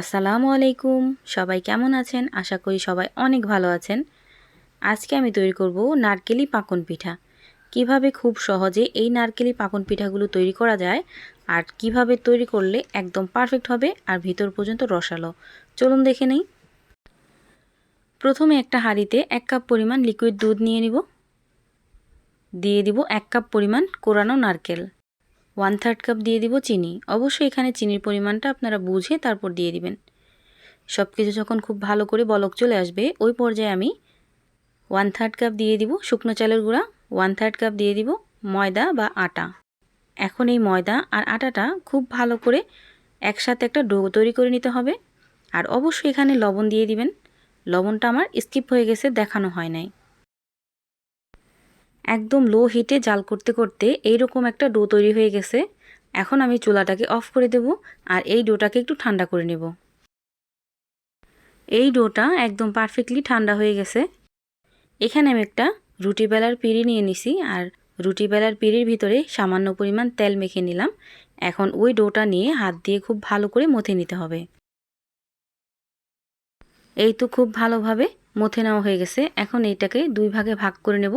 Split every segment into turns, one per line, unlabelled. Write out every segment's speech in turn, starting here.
আসসালামু আলাইকুম। সবাই কেমন আছেন? আশা করি সবাই অনেক ভালো আছেন। আজকে আমি তৈরি করব নারকেলি পাকন পিঠা। কীভাবে খুব সহজে এই নারকেলি পাকন পিঠাগুলো তৈরি করা যায় আর কীভাবে তৈরি করলে একদম পারফেক্ট হবে আর ভিতর পর্যন্ত রসালো। চলুন দেখে নেই। প্রথমে একটা হাঁড়িতে এক কাপ পরিমাণ লিকুইড দুধ নিয়ে নিব। দিয়ে দিব এক কাপ পরিমাণ কোরানো নারকেল। ওয়ান থার্ড কাপ দিয়ে দিব চিনি। অবশ্যই এখানে চিনির পরিমাণটা আপনারা বুঝে তারপর দিয়ে দিবেন। সব কিছু যখন খুব ভালো করে বলক চলে আসবে, ওই পর্যায়ে আমি ওয়ান থার্ড কাপ দিয়ে দিব শুকনো চালের গুঁড়া ওয়ান থার্ড কাপ দিয়ে দিব ময়দা বা আটা। এখন এই ময়দা আর আটাটা খুব ভালো করে একসাথে একটা ডো তৈরি করে নিতে হবে। আর অবশ্যই এখানে লবণ দিয়ে দিবেন। লবণটা আমার স্কিপ হয়ে গেছে, দেখানো হয় নাই। একদম লো হিটে জাল করতে করতে এইরকম একটা ডো তৈরি হয়ে গেছে। এখন আমি চুলাটাকে অফ করে দেব আর এই ডোটাকে একটু ঠান্ডা করে নেব। এই ডোটা একদম পারফেক্টলি ঠান্ডা হয়ে গেছে। এখানে আমি একটা রুটি বেলার পিড়ি নিয়ে নিছি আর রুটি বেলার পিড়ির ভিতরে সামান্য পরিমাণ তেল মেখে নিলাম। এখন ওই ডোটা নিয়ে হাত দিয়ে খুব ভালো করে মথে নিতে হবে। এই তো খুব ভালোভাবে মথে নেওয়া হয়ে গেছে। এখন এইটাকে দুই ভাগে ভাগ করে নেব।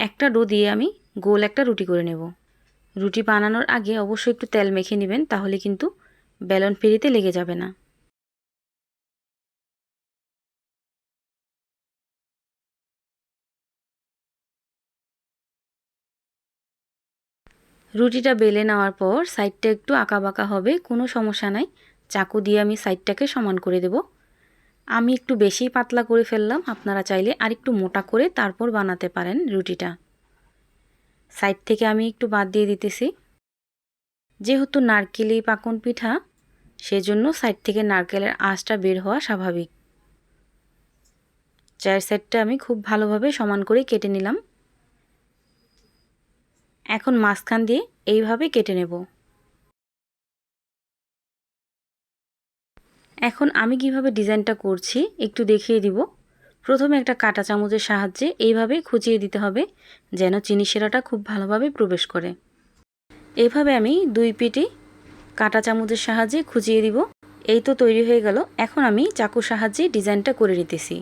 একটা ডো দিয়ে আমি গোল একটা রুটি করে নেব। রুটি বানানোর আগে অবশ্যই একটু তেল মেখে নেবেন, তাহলে কিন্তু বেলন ফেরিতে লেগে যাবে না। রুটিটা বেলে নেওয়ার পর সাইডটা একটু আঁকা বাঁকা হবে, কোনো সমস্যা নাই। চাকু দিয়ে আমি সাইডটাকে সমান করে দেব। আমি একটু বেশি পাতলা করে ফেললাম, আপনারা চাইলে আর একটু মোটা করে তারপর বানাতে পারেন রুটিটা। সাইড থেকে আমি একটু বাদ দিয়ে দিতেছি। যেহেতু নারকেলি পাকন পিঠা, সেজন্য সাইড থেকে নারকেলের আঁশটা বের হওয়া স্বাভাবিক। চায়ের সাইডটা আমি খুব ভালোভাবে সমান করে কেটে নিলাম। এখন মাঝখান দিয়ে এইভাবে কেটে নেব। এখন আমি কীভাবে ডিজাইনটা করছি একটু দেখিয়ে দিব। প্রথমে একটা কাটা চামচের সাহায্যে এইভাবে খুঁচিয়ে দিতে হবে, যেন চিনি সেরাটা খুব ভালোভাবে প্রবেশ করে। এইভাবে আমি দুই পিটি কাটা চামচের সাহায্যে খুঁচিয়ে দিব। এই তো তৈরি হয়ে গেল, এখন আমি চাকুর সাহায্যে ডিজাইনটা করে নিতেছি।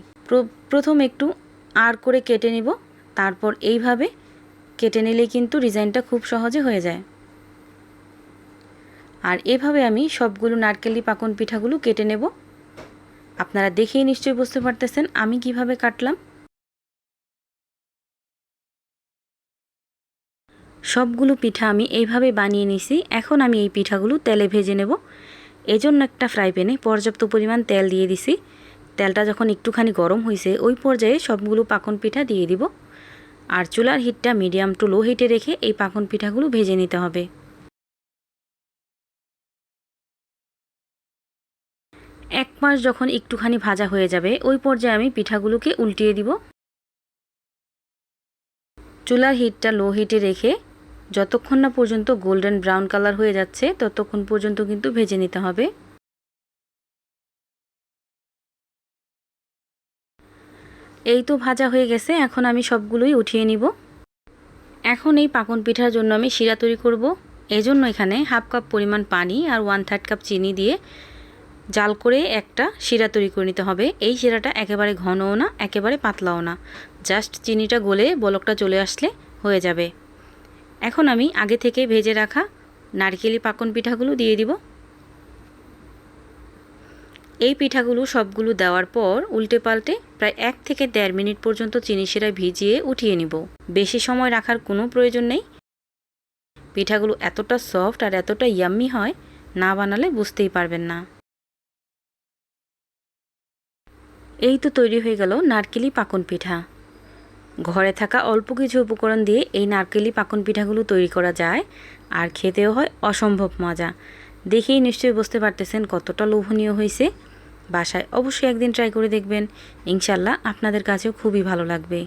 প্রথম একটু আর করে কেটে নিব, তারপর এইভাবে কেটে নিলে কিন্তু ডিজাইনটা খুব সহজে হয়ে যায়। আর এভাবে আমি সবগুলো নারকেলি পাকন পিঠাগুলো কেটে নেব। আপনারা দেখেই নিশ্চয়ই বুঝতে পারতেছেন আমি কীভাবে কাটলাম। সবগুলো পিঠা আমি এইভাবে বানিয়ে নিছি, এখন আমি এই পিঠাগুলো তেলে ভেজে নেব। এজন্য একটা ফ্রাই প্যানে পর্যাপ্ত পরিমাণ তেল দিয়ে দিছি। তেলটা যখন একটুখানি গরম হয়েছে ওই পর্যায়ে সবগুলো পাকন পিঠা দিয়ে দিব। আর চুলার হিটটা মিডিয়াম টু লো হিটে রেখে এই পাকন পিঠাগুলো ভেজে নিতে হবে। এক মাস যখন একটুখানি ভাজা হয়ে যাবে, ওই পর্যায়ে আমি পিঠাগুলোকে উল্টিয়ে দিব। চুলার হিটটা লো হিটে রেখে যতক্ষণ না পর্যন্ত গোল্ডেন ব্রাউন কালার হয়ে যাচ্ছে, ততক্ষণ পর্যন্ত কিন্তু ভেজে নিতে হবে। এই তো ভাজা হয়ে গেছে, এখন আমি সবগুলোই উঠিয়ে নিব। এখন এই পাকন পিঠার জন্য আমি শিরা তৈরি করব। এজন্য এখানে হাফ কাপ পরিমাণ পানি আর ওয়ান থার্ড কাপ চিনি দিয়ে জাল করে একটা শিরা তৈরি করে নিতে হবে। এই শিরাটা একেবারে ঘনও না, একেবারে পাতলাও না। জাস্ট চিনিটা গলে বলকটা চলে আসলে হয়ে যাবে। এখন আমি আগে থেকে ভেজে রাখা নারকেলি পাকন পিঠাগুলো দিয়ে দিব। এই পিঠাগুলো সবগুলো দেওয়ার পর উল্টে পাল্টে প্রায় এক থেকে দেড় মিনিট পর্যন্ত চিনি শিরায় ভিজিয়ে উঠিয়ে নিব। বেশি সময় রাখার কোনো প্রয়োজন নেই। পিঠাগুলো এতটা সফট আর এতটা ইয়াম্মি হয়, না বানালে বুঝতেই পারবেন না। এই তো তৈরি হয়ে গেল নারকেলি পাকন পিঠা। ঘরে থাকা অল্প কিছু উপকরণ দিয়ে এই নারকেলি পাকন পিঠাগুলো তৈরি করা যায়, আর খেতেও হয় অসম্ভব মজা। দেখেই নিশ্চয়ই বুঝতে পারতেছেন কতটা লোভনীয় হয়েছে। বাসায় অবশ্যই একদিন ট্রাই করে দেখবেন। ইনশাল্লাহ আপনাদের কাছেও খুবই ভালো লাগবে।